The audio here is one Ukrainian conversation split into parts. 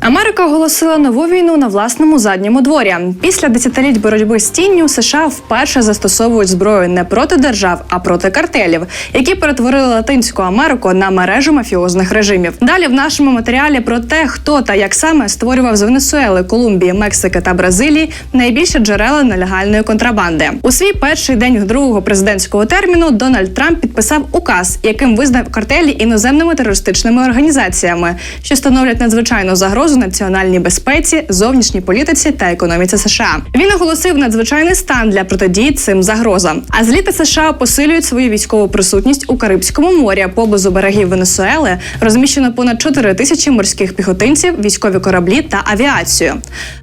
Америка оголосила нову війну на власному задньому дворі. Після десятиліть боротьби з тінню США вперше застосовують зброю не проти держав, а проти картелів, які перетворили Латинську Америку на мережу мафіозних режимів. Далі в нашому матеріалі про те, хто та як саме створював з Венесуели, Колумбії, Мексики та Бразилії найбільше джерела нелегальної контрабанди. У свій перший день другого президентського терміну Дональд Трамп підписав указ, яким визнав картелі іноземними терористичними організаціями, що становлять надзвичайну загрозу національній безпеці, зовнішній політиці та економіці США. Він оголосив надзвичайний стан для протидії цим загрозам. А з літа США посилюють свою військову присутність у Карибському морі поблизу берегів Венесуели. Розміщено понад 4 тисячі морських піхотинців, військові кораблі та авіацію.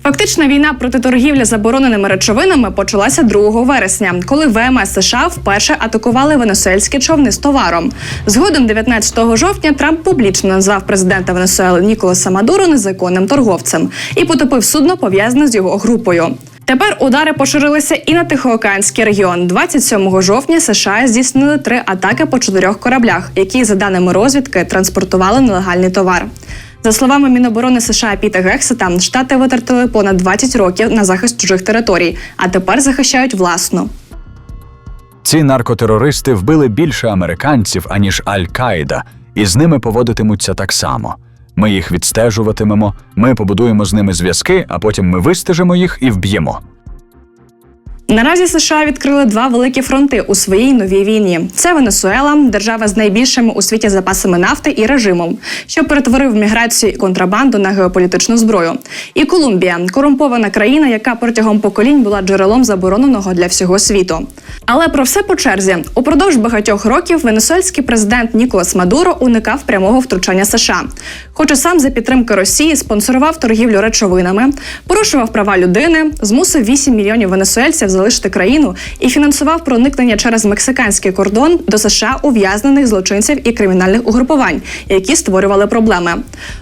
Фактична війна проти торгівлі забороненими речовинами почалася 2 вересня, коли ВМС США вперше атакували венесуельські човни з товаром. Згодом, 19 жовтня, Трамп публічно назвав президента Венесуели Ніколаса Мадуро незаконним торговцем і потопив судно пов'язане з його групою. Тепер удари поширилися і на Тихоокеанський регіон. 27 жовтня США здійснили три атаки по чотирьох кораблях, які, за даними розвідки, транспортували нелегальний товар. За словами Міноборони США Піта Гексета, штати витратили понад 20 років на захист чужих територій, а тепер захищають власну. Ці наркотерористи вбили більше американців, аніж Аль-Каїда, і з ними поводитимуться так само. Ми їх відстежуватимемо, ми побудуємо з ними зв'язки, а потім ми вистежимо їх і вб'ємо. Наразі США відкрили два великі фронти у своїй новій війні. Це Венесуела, держава з найбільшими у світі запасами нафти і режимом, що перетворив міграцію і контрабанду на геополітичну зброю. І Колумбія корумпована країна, яка протягом поколінь була джерелом забороненого для всього світу. Але про все по черзі упродовж багатьох років венесуельський президент Ніколас Мадуро уникав прямого втручання США. Хоча сам за підтримки Росії спонсорував торгівлю речовинами, порушував права людини, змусив 8 мільйонів венесуельців залишити країну і фінансував проникнення через мексиканський кордон до США ув'язнених злочинців і кримінальних угрупувань, які створювали проблеми.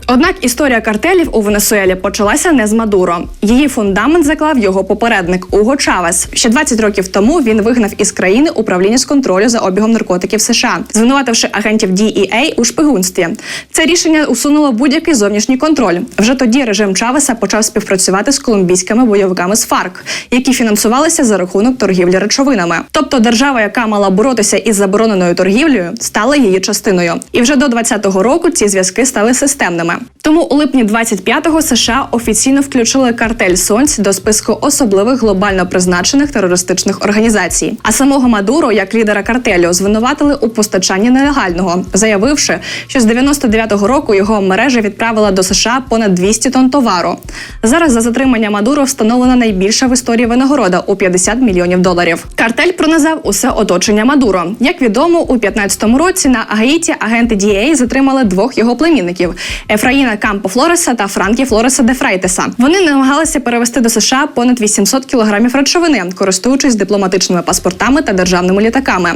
Однак історія картелів у Венесуелі почалася не з Мадуро. Її фундамент заклав його попередник Уго Чавес. Ще 20 років тому він вигнав із країни управління з контролю за обігом наркотиків США, звинувативши агентів DEA у шпигунстві. Це рішення усунуло будь-який зовнішній контроль. Вже тоді режим Чавеса почав співпрацювати з колумбійськими бойовиками з ФАРК, які фінансувалися за рахунок торгівлі речовинами. Тобто держава, яка мала боротися із забороненою торгівлею, стала її частиною. І вже до 2020 року ці зв'язки стали системними. Тому у липні 25-го США офіційно включили картель Сонць до списку особливих глобально призначених терористичних організацій. А самого Мадуро, як лідера картелю, звинуватили у постачанні нелегального, заявивши, що з 99-го року його мережа відправила до США понад 200 тонн товару. Зараз за затримання Мадуро встановлена найбільша в історії винагорода у 50 мільйонів доларів. Картель пронизав усе оточення Мадуро. Як відомо, у 15-му році на Гаїті агенти DEA затримали двох його племінників Ефраїна Кампо Флореса та Франкі Флореса де Фрейтеса. Вони намагалися перевести до США понад 800 кілограмів речовини, користуючись дипломатичними паспортами та державними літаками.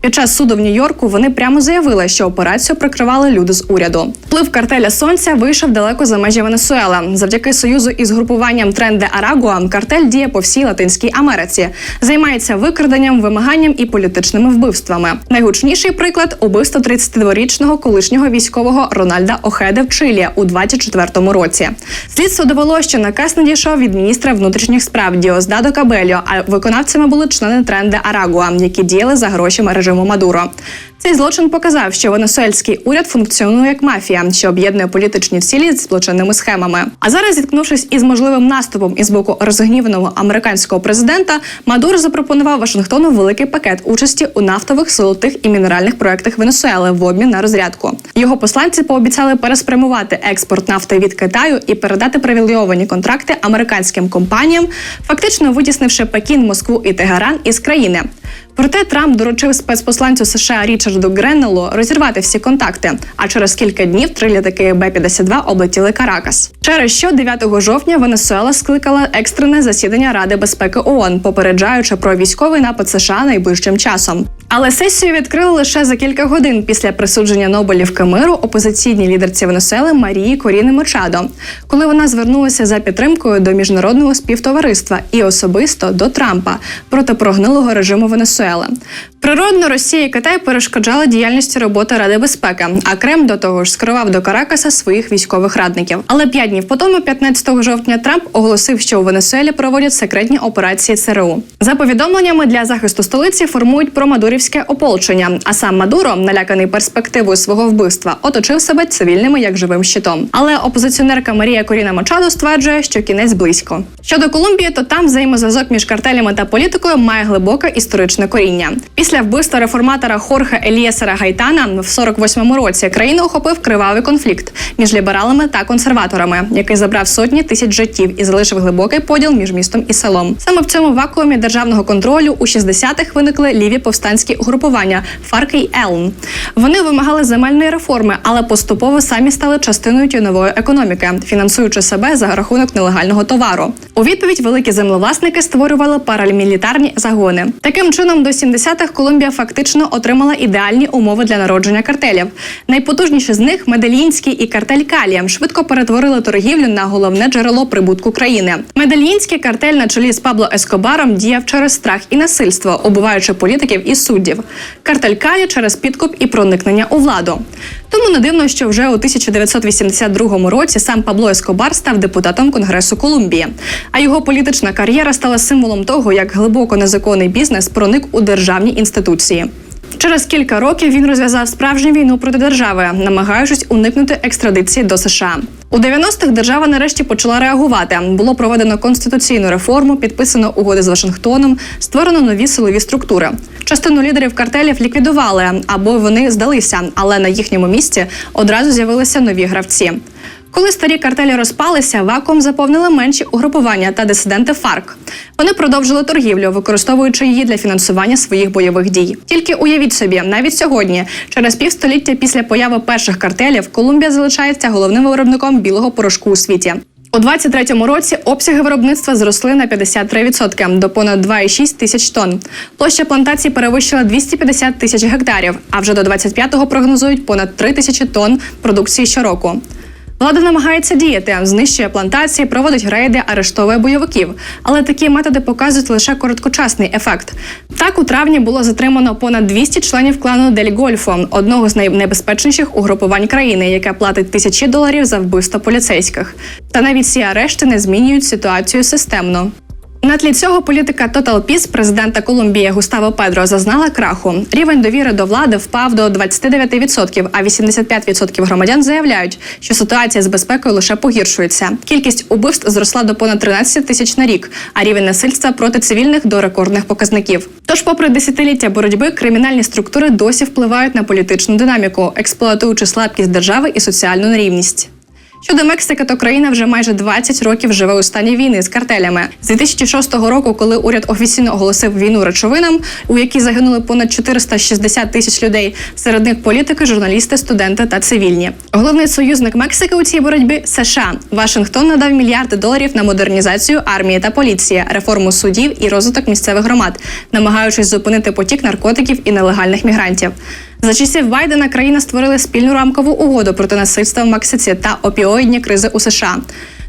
Під час суду в Нью-Йорку вони прямо заявили, що операцію прикривали люди з уряду. Вплив картеля сонця вийшов далеко за межі Венесуела. Завдяки союзу із групуванням Тренде Арагуа картель діє по всій Латинській Америці, займається викраденням, вимаганням і політичними вбивствами. Найгучніший приклад убивство 32-річного колишнього військового Рональда Охеде в Чилі у 24-му році. Слідство довело, що наказ надійшов від міністра внутрішніх справ Діоздадо Кабельо, а виконавцями були члени тренди Арагуа, які діяли за гроші режиму Мадуро. Цей злочин показав, що венесуельський уряд функціонує як мафія, що об'єднує політичні цілі з злочинними схемами. А зараз, зіткнувшись із можливим наступом із боку розгніваного американського президента, Мадуро запропонував Вашингтону великий пакет участі у нафтових, золотих і мінеральних проектах Венесуели в обмін на розрядку. Його посланці пообіцяли переспрямувати експорт нафти від Китаю і передати привілейовані контракти американським компаніям, фактично витіснивши Пекін, Москву і Тегеран із країни. Проте Трамп доручив спецпосланцю США Річарду Гренелу розірвати всі контакти. А через кілька днів три літаки Б-52 облетіли Каракас. Через що 9 жовтня Венесуела скликала екстрене засідання Ради безпеки ООН, попереджаючи про військовий напад США найближчим часом. Але сесію відкрили лише за кілька годин після присудження Нобелівки миру опозиційній лідерці Венесуели Марії Коріни Мочадо, коли вона звернулася за підтримкою до міжнародного співтовариства і особисто до Трампа проти прогнилого режиму Венесуели. Природно, Росія і Китай перешкоджали діяльності роботи Ради безпеки, а Крем до того ж скривав до Каракаса своїх військових радників. Але п'ять днів по тому, 15 жовтня, Трамп оголосив, що у Венесуелі проводять секретні операції ЦРУ. За повідомленнями для захисту столиці формують промадурівське ополчення. А сам Мадуро, наляканий перспективою свого вбивства, оточив себе цивільними як живим щитом. Але опозиціонерка Марія Коріна Мачадо стверджує, що кінець близько. Щодо Колумбії, то там взаємозв'язок між картелями та політикою має глибоке історичне коріння. Після вбивства реформатора Хорхе Елієсера Гайтана в 48-му році країну охопив кривавий конфлікт між лібералами та консерваторами, який забрав сотні тисяч життів і залишив глибокий поділ між містом і селом. Саме в цьому вакуумі державного контролю у 60-х виникли ліві повстанські угрупування Фарк і Елн. Вони вимагали земельної реформи, але поступово самі стали частиною тінової економіки, фінансуючи себе за рахунок нелегального товару. У відповідь великі землевласники створювали парамілітарні загони. Таким чином, до 70-х Колумбія фактично отримала ідеальні умови для народження картелів. Найпотужніші з них Медельїнський і картель Калія швидко перетворили торгівлю на головне джерело прибутку країни. Медельїнський картель на чолі з Пабло Ескобаром діяв через страх і насильство, убиваючи політиків і суддів. Картель Калі через підкуп і проникнення у владу. Тому не дивно, що вже у 1982 році сам Пабло Ескобар став депутатом Конгресу Колумбії. А його політична кар'єра стала символом того, як глибоко незаконний бізнес проник у державні інституції. Через кілька років він розв'язав справжню війну проти держави, намагаючись уникнути екстрадиції до США. У 90-х держава нарешті почала реагувати. Було проведено конституційну реформу, підписано угоди з Вашингтоном, створено нові силові структури. Частину лідерів картелів ліквідували або вони здалися, але на їхньому місці одразу з'явилися нові гравці. Коли старі картелі розпалися, вакуум заповнили менші угрупування та дисиденти ФАРК. Вони продовжили торгівлю, використовуючи її для фінансування своїх бойових дій. Тільки уявіть собі, навіть сьогодні, через півстоліття після появи перших картелів, Колумбія залишається головним виробником білого порошку у світі. У 23-му році обсяги виробництва зросли на 53% до понад 2,6 тисяч тонн. Площа плантацій перевищила 250 тисяч гектарів, а вже до 25-го прогнозують понад 3 тисячі тонн продукції щороку. Влада намагається діяти, знищує плантації, проводить рейди, арештовує бойовиків. Але такі методи показують лише короткочасний ефект. Так, у травні було затримано понад 200 членів клану Дель Гольфо, одного з найнебезпечніших угрупувань країни, яке платить тисячі доларів за вбивство поліцейських. Та навіть ці арешти не змінюють ситуацію системно. На тлі цього політика Total Peace президента Колумбії Густаво Педро зазнала краху. Рівень довіри до влади впав до 29%, а 85% громадян заявляють, що ситуація з безпекою лише погіршується. Кількість убивств зросла до понад 13 тисяч на рік, а рівень насильства проти цивільних до рекордних показників. Тож, попри десятиліття боротьби, кримінальні структури досі впливають на політичну динаміку, експлуатуючи слабкість держави і соціальну нерівність. Щодо Мексики, то країна вже майже 20 років живе у стані війни з картелями. З 2006 року, коли уряд офіційно оголосив війну речовинам, у якій загинули понад 460 тисяч людей, серед них політики, журналісти, студенти та цивільні. Головний союзник Мексики у цій боротьбі США. Вашингтон надав мільярди доларів на модернізацію армії та поліції, реформу судів і розвиток місцевих громад, намагаючись зупинити потік наркотиків і нелегальних мігрантів. За часів Байдена країна створили спільну рамкову угоду проти насильства в Мексиці та опіоїдні кризи у США.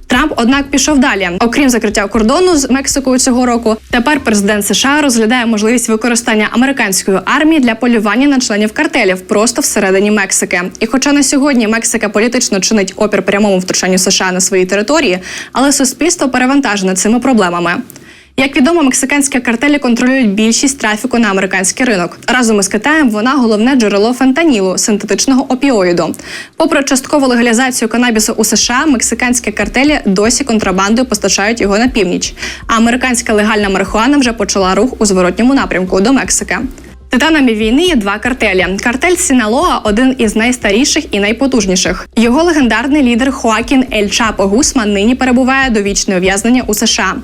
Трамп, однак, пішов далі. Окрім закриття кордону з Мексикою цього року, тепер президент США розглядає можливість використання американської армії для полювання на членів картелів просто всередині Мексики. І, хоча на сьогодні Мексика політично чинить опір прямому втручанню США на своїй території, але суспільство перевантажене цими проблемами. Як відомо, мексиканські картелі контролюють більшість трафіку на американський ринок. Разом із Китаєм вона головне джерело фентанілу, синтетичного опіоїду. Попри часткову легалізацію канабісу у США, мексиканські картелі досі контрабандою постачають його на північ. А американська легальна марихуана вже почала рух у зворотньому напрямку до Мексики. Титанами війни є два картелі. Картель Сіналоа один із найстаріших і найпотужніших. Його легендарний лідер Хоакін Ель Чапо Гусман нині перебуває довічне ув'язнення у США.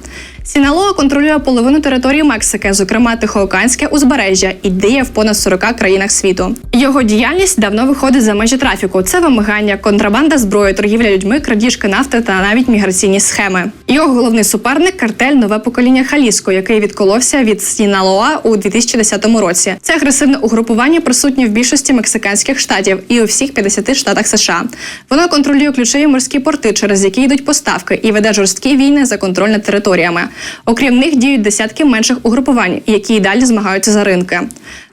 Сіналоа контролює половину території Мексики, зокрема Тихоокеанське узбережжя, і діє в понад 40 країнах світу. Його діяльність давно виходить за межі трафіку. Це вимагання, контрабанда зброї, торгівля людьми, крадіжки нафти та навіть міграційні схеми. Його головний суперник картель нове покоління Халіско, який відколовся від Сіналоа у 2010 році. Це агресивне угрупування присутнє в більшості мексиканських штатів і у всіх 50 штатах США. Воно контролює ключові морські порти, через які йдуть поставки, і веде жорсткі війни за контроль над територіями. Окрім них діють десятки менших угрупувань, які й далі змагаються за ринки.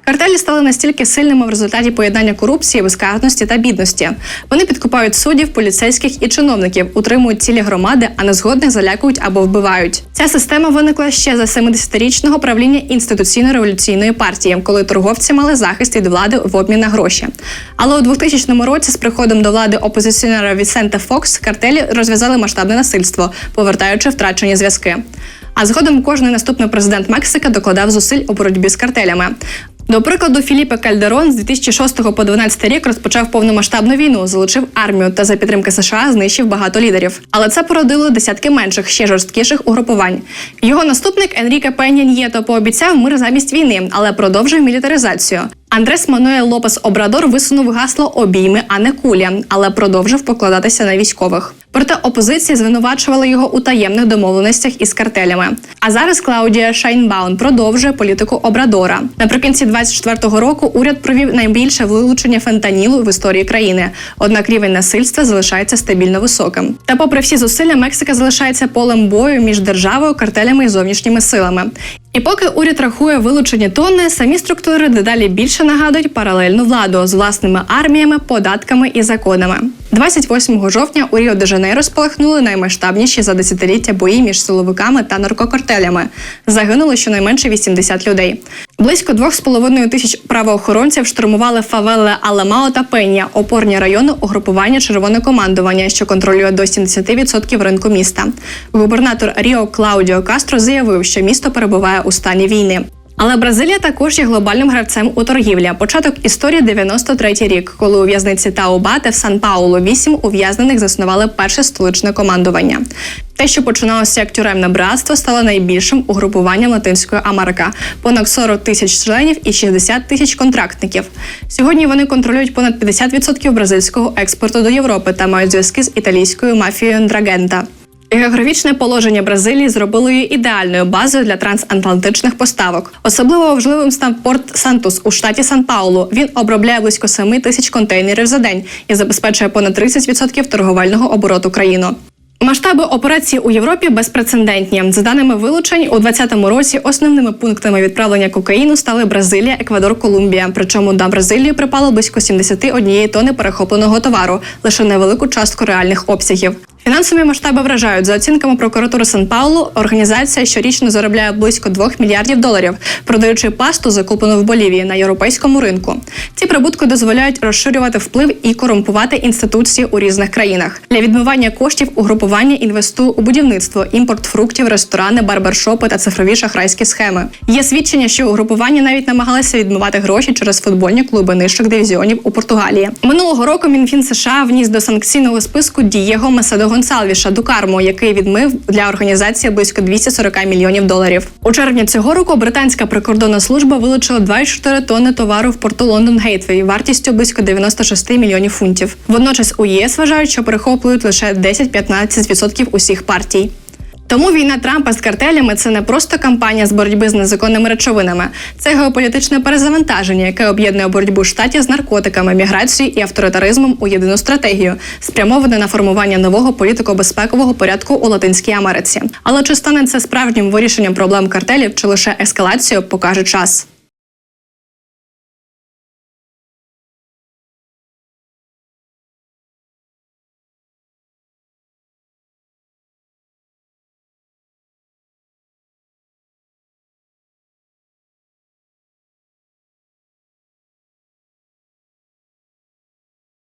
Картелі стали настільки сильними в результаті поєднання корупції, безкарності та бідності. Вони підкупають суддів, поліцейських і чиновників, утримують цілі громади, а незгодних залякують або вбивають. Ця система виникла ще за 70-річного правління інституційно-революційної партії, коли торговці мали захист від влади в обмін на гроші. Але у 2000 році, з приходом до влади опозиціонера Вісенте Фокс, картелі розв'язали масштабне насильство, повертаючи втрачені зв'язки. А згодом кожний наступний президент Мексики докладав зусиль у боротьбі з картелями. До прикладу, Філіпе Кальдерон з 2006 по 2012 рік розпочав повномасштабну війну, залучив армію та за підтримки США знищив багато лідерів. Але це породило десятки менших, ще жорсткіших угрупувань. Його наступник Енріке Пеня Ньєто пообіцяв мир замість війни, але продовжив мілітаризацію. Андрес Мануель Лопес Обрадор висунув гасло обійми, а не кулі, але продовжив покладатися на військових. Проте опозиція звинувачувала його у таємних домовленостях із картелями. А зараз Клаудія Шайнбаун продовжує політику Обрадора. Наприкінці 24-го року уряд провів найбільше вилучення фентанілу в історії країни. Однак рівень насильства залишається стабільно високим. Та, попри всі зусилля, Мексика залишається полем бою між державою, картелями і зовнішніми силами. І поки уряд рахує вилучені тонни, самі структури дедалі більше нагадують паралельну владу з власними арміями, податками і законами. 28 жовтня у Ріо де Жанейро спалахнули наймасштабніші за десятиліття бої між силовиками та наркокартелями. Загинуло щонайменше 80 людей. Близько 2,5 тисяч правоохоронців штурмували фавели Аламао та Пеня, опорні райони угрупування червоне командування, що контролює до 70% ринку міста. Губернатор Ріо Клаудіо Кастро заявив, що місто перебуває у стані війни. Але Бразилія також є глобальним гравцем у торгівлі. Початок історії 93-й рік, коли у в'язниці Таубате в Сан Паулу вісім ув'язнених заснували перше столичне командування. Те, що починалося як тюремне братство, стало найбільшим угрупуванням Латинської Америки – понад 40 тисяч членів і 60 тисяч контрактників. Сьогодні вони контролюють понад 50% бразильського експорту до Європи та мають зв'язки з італійською мафією Драгента. Географічне положення Бразилії зробило її ідеальною базою для трансатлантичних поставок. Особливо важливим став порт Сантус у штаті Сан Паулу. Він обробляє близько 7 тисяч контейнерів за день і забезпечує понад 30% торговельного обороту країни. Масштаби операції у Європі безпрецедентні. За даними вилучень, у 2020 році основними пунктами відправлення кокаїну стали Бразилія, Еквадор, Колумбія. Причому на Бразилію припало близько 71 тонни перехопленого товару, лише невелику частку реальних обсягів. Фінансові масштаби вражають за оцінками прокуратури Сан Паулу. Організація щорічно заробляє близько 2 мільярдів доларів, продаючи пасту, закуплену в Болівії на європейському ринку. Ці прибутки дозволяють розширювати вплив і корумпувати інституції у різних країнах. Для відмивання коштів угрупування інвестує у будівництво, імпорт фруктів, ресторани, барбершопи та цифрові шахрайські схеми. Є свідчення, що угрупування навіть намагалися відмивати гроші через футбольні клуби нижчих дивізіонів у Португалії. Минулого року Мінфін США вніс до санкційного списку Дієго Меседо Гонсалвіша Дукармо, який відмив для організації близько 240 мільйонів доларів. У червні цього року британська прикордонна служба вилучила 24 тонни товару в порту Лондон Гейтвей вартістю близько 96 мільйонів фунтів. Водночас у ЄС вважають, що перехоплюють лише 10-15% усіх партій. Тому війна Трампа з картелями це не просто кампанія з боротьби з незаконними речовинами, це геополітичне перезавантаження, яке об'єднує боротьбу штатів з наркотиками, міграцією і авторитаризмом у єдину стратегію, спрямоване на формування нового політико-безпекового порядку у Латинській Америці. Але чи стане це справжнім вирішенням проблем картелів, чи лише ескалацією, покаже час.